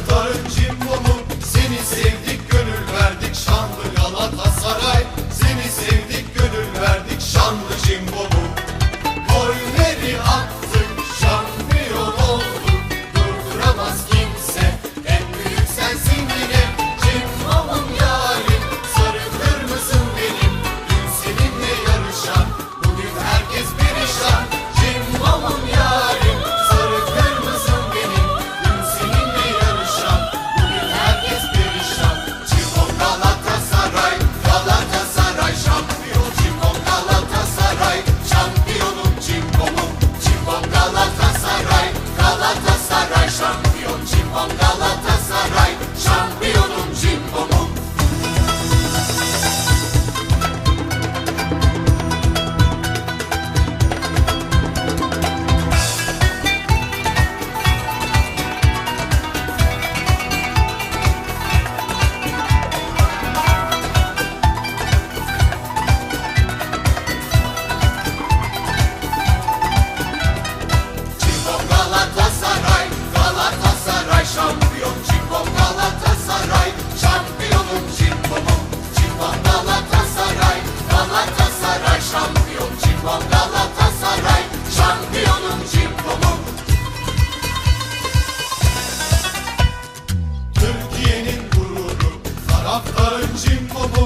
taraftarın cimbomum Seni sevdik gönül verdik şanlı Galatasaray. Seni sevdik gönül verdik şanlı cimbomum Golleri attı People